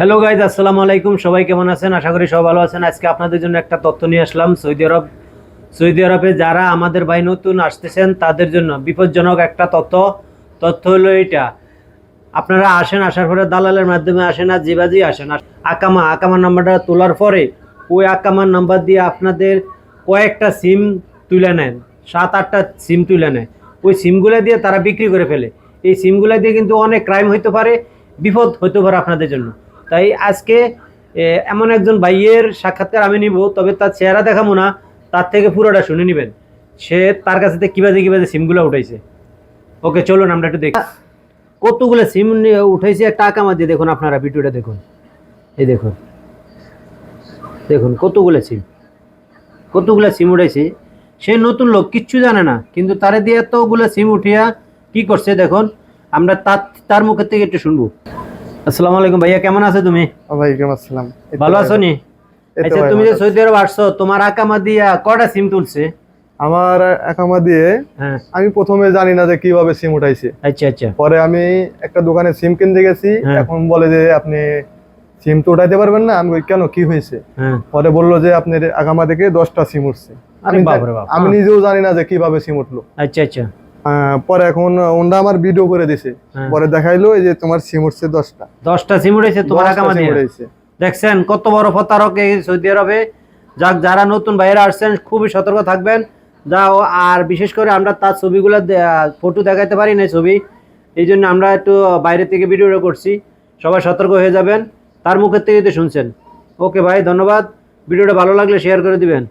Hello guys আসসালামু আলাইকুম। সবাই কেমন আছেন? আশা করি সব ভালো আছেন। আজকে আপনাদের জন্য একটা তথ্য নিয়ে আসলাম। সৌদি আরব, সৌদি আরবে যারা আমাদের ভাই নতুন আসতেছেন, তাদের জন্য বিপজ্জনক একটা তথ্য। তথ্য হলো এটা আপনারা আসেন, আসার পরে দালালের মাধ্যমে আসেন আর জিবাজি আসেন। আকামা আকামা নাম্বারটা তোলার পরে ওই আকামার নাম্বার দিয়ে আপনাদের কয়েকটা সিম তুলে নেন। সাত, আটটা সিম তুলে নেয়। ওই সিমগুলো দিয়ে তারা বিক্রি করে ফেলে। এই সিমগুলো দিয়ে কিন্তু অনেক ক্রাইম হইতে পারে, বিপদ হতে পারে আপনাদের জন্য। তাই আজকে এমন একজন ভাইয়ের সাক্ষাৎকার আমি নিব, তবে তার চেহারা দেখাবো না, তার থেকে পুরোটা শুনে নেবেন। সে তার কাছে থেকে কীভাবে কীভাবে সিমগুলো উঠাইছে। ওকে, চলুন আমরা একটু দেখি। কতগুলো সিম উঠাইছে, একটা আকামা দিয়ে দেখুন আপনারা, ভিডিওটা দেখুন। এই দেখুন। দেখুন, কতগুলো সিম। কতগুলো সিম উঠাইছে। সে নতুন লোক, কিচ্ছু জানে না, কিন্তু তারে দিয়ে এতগুলো সিম উঠিয়া কি করছে দেখুন। আমরা তার তার মুখের থেকে একটু শুনব। আসসালামু আলাইকুম ভাইয়া কেমন আছো তুমি? ওয়ালাইকুম আসসালাম। ভালো আছো নি? আচ্ছা তুমি যে সৌদি আরব আসছো তোমার আকামা দিয়া কটা সিম তুলছে? আমার একামা দিয়ে হ্যাঁ। আমি প্রথমে জানি না যে কীভাবে সিম উঠাইছে। আচ্ছা আচ্ছা। পরে আমি একটা দোকানে সিম কিনতে গেছি হ্যাঁ। এখন বলে যে আপনি সিম তো উঠাইতে পারবেন না আমি কেন কি হয়েছে? হ্যাঁ। পরে বলল যে আপনার আগামা থেকে দশটা সিম উঠছে। আমি। নিজেও জানি না যে কীভাবে সিম উঠল। আচ্ছা আচ্ছা। পরে এখন ওনরা আমার ভিডিও করে দিছে। হ্যাঁ। পরে দেখাইলো এই যে তোমার সিম উঠছে দশটা। দশটা সিম উঠেছে তোমার দেখছেন কত বড় প্রতারক এই সৌদি আরবে। যাক যারা নতুন বাইরে আসছেন খুবই সতর্ক থাকবেন। যা আর বিশেষ করে আমরা তার ছবিগুলো ফটো দেখাতে পারি না ছবি। এই জন্য আমরা একটু বাইরে থেকে ভিডিওটা করছি। সবাই সতর্ক হয়ে যাবেন। তার মুখের থেকে তো শুনছেন। ওকে ভাই ধন্যবাদ। ভিডিওটা ভালো লাগলে শেয়ার করে দিবেন।